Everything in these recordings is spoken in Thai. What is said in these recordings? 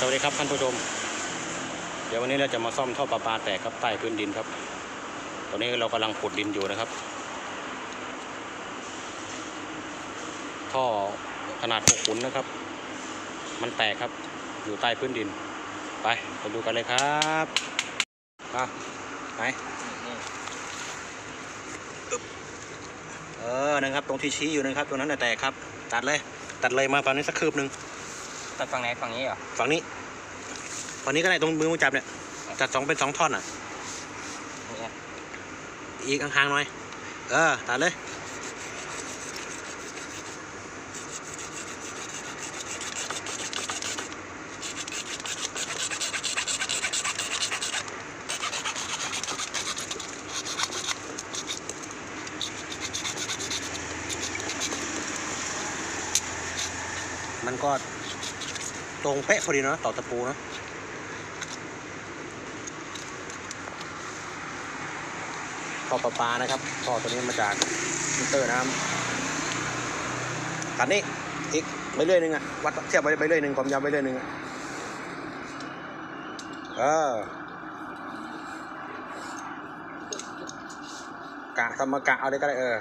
สวัสดีครับท่านผู้ชม เดี๋ยววันนี้เราจะมาซ่อมท่อประปาแตกครับใต้พื้นดินครับ ตอนนี้เรากำลังขุดดินอยู่นะครับ ท่อขนาด6ขุนนะครับ มันแตกครับ อยู่ใต้พื้นดิน ไปไปดูกันเลยครับมาไหนอึ๊บเออนะครับ ตรงที่ชี้อยู่นะครับ ตรงนั้นน่ะแตกครับ ตัดเลย ตัดเลยมาฝั่งนี้สักคืบหนึ่ง ตัดฝั่งไหนฝั่งนี้เหรอฝั่งนี้ ฝั่งนี้ก็ได้ตรงมือมือจับเนี่ย จัดสองเป็นสองท่อนอะ เนี่ยอีกห่างๆหน่อย เออ ตัดเลย มันก็ ตรงเป๊ะพอดีเนาะต่อตะปูนะท่อประปานะครับท่อตัวนี้มาจากมิเตอร์น้ำตัดนี้อีกไปเรื่อยหนึ่งอะวัดเทียบไปไปเรื่อยหนึ่งความยาวไปเรื่อยหนึ่งอะเออกะทำมากะเอาได้ก็ได้เออ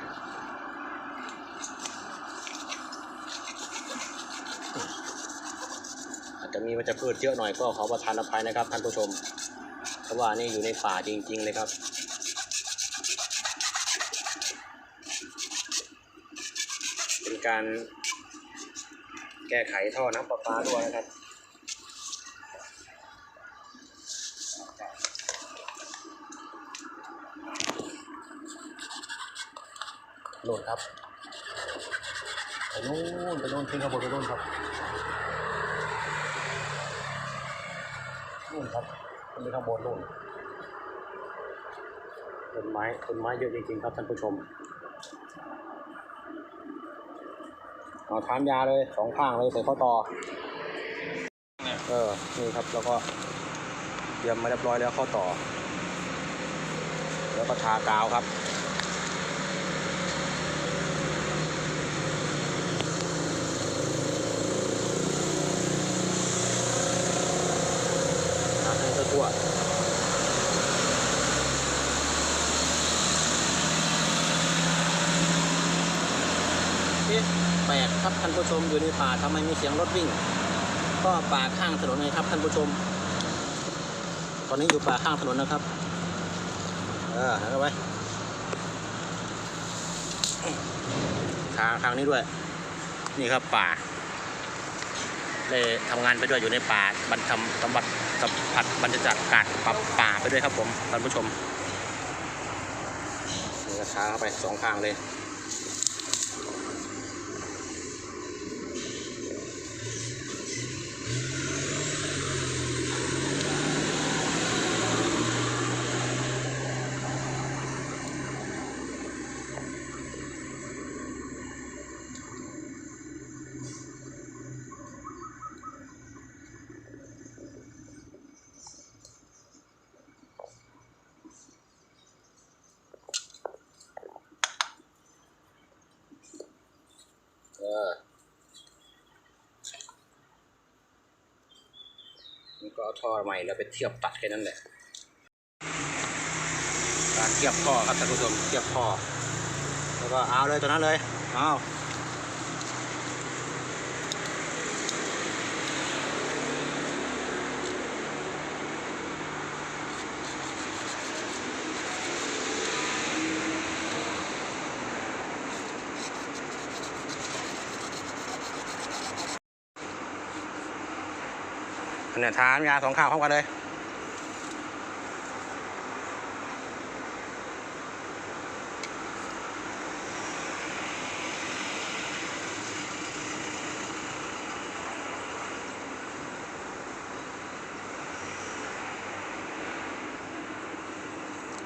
อา จะมีวัชพืชเยอะหน่อยก็ขอประทานอภัยนะครับท่านผู้ชม เพราะว่านี่อยู่ในป่าจริง ๆ เลยครับเป็นการแก้ไขท่อน้ำประปาด้วยนะครับโหลดครับไปนู่นไปนู่นขึ้นข้างบนไปนู่นครับ นู่นครับขึ้นไปข้างบนนู่นต้นไม้ต้นไม้เยอะจริงๆครับท่านผู้ชมเอาทานยาเลยสองข้างเลยใส่ข้อต่อเออนี่ครับแล้วก็เตรียมมาเรียบร้อยแล้วข้อต่อ แล้วก็ทากาวครับ ทาให้ทั่วๆเอ๊ะแปลกครับท่านผู้ชมอยู่ในป่าทำไมมีเสียงรถวิ่ง ก็ป่าข้างถนนไงครับท่านผู้ชม ตอนนี้อยู่ป่าข้างถนนนะครับ เออหันเข้าไปทางทางนี้ด้วย นี่ครับป่า เลยทำงานไปด้วยอยู่ในป่าบรรทำสมบัติสัมผัสบรรยากาศกาดป่าป่าไปด้วยครับผมท่านผู้ชมนี่ก็ช้าเข้าไปสองข้างเลย นี่ก็เอาท่อใหม่แล้วไปเทียบตัดแค่นั้นแหละ การเทียบท่อครับท่านผู้ชมเทียบท่อ แล้วก็เอาเลยตัวนั้นเลย เอา เนี้ยทานยาสองข้าวพร้อมกันเลย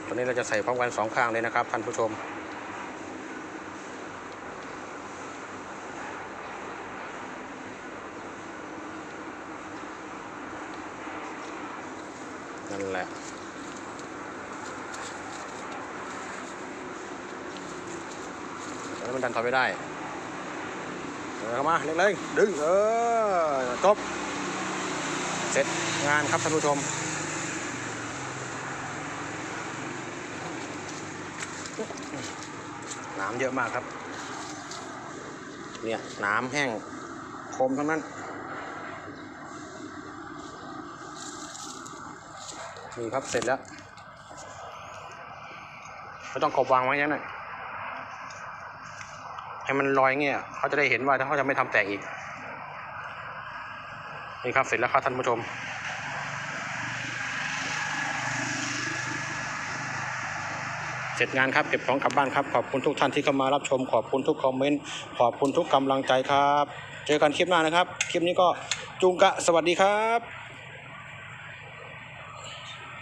ตอนนี้เราจะใส่พร้อมกันสองข้างเลยนะครับท่านผู้ชม นั่นแหละแล้วมันดันถอยไม่ได้เข้ามาเร่งๆดึงเออจบเสร็จงานครับท่านผู้ชมน้ำเยอะมากครับ เนี่ยน้ำแห้งคมทั้งนั้น นี่ครับเสร็จแล้วไม่ต้องกบวางไว้ยังไงให้มันลอยเงี้ยเขาจะได้เห็นว่าถ้าเขาจะไม่ทำแตกอีกนี่ครับเสร็จแล้วครับท่านผู้ชมเสร็จงานครับเก็บของกลับบ้านครับ ขอบคุณทุกท่านที่เข้ามารับชม ขอบคุณทุกคอมเมนต์ขอบคุณทุกกำลังใจครับ เจอกันคลิปหน้านะครับ คลิปนี้ก็จุงกะสวัสดีครับ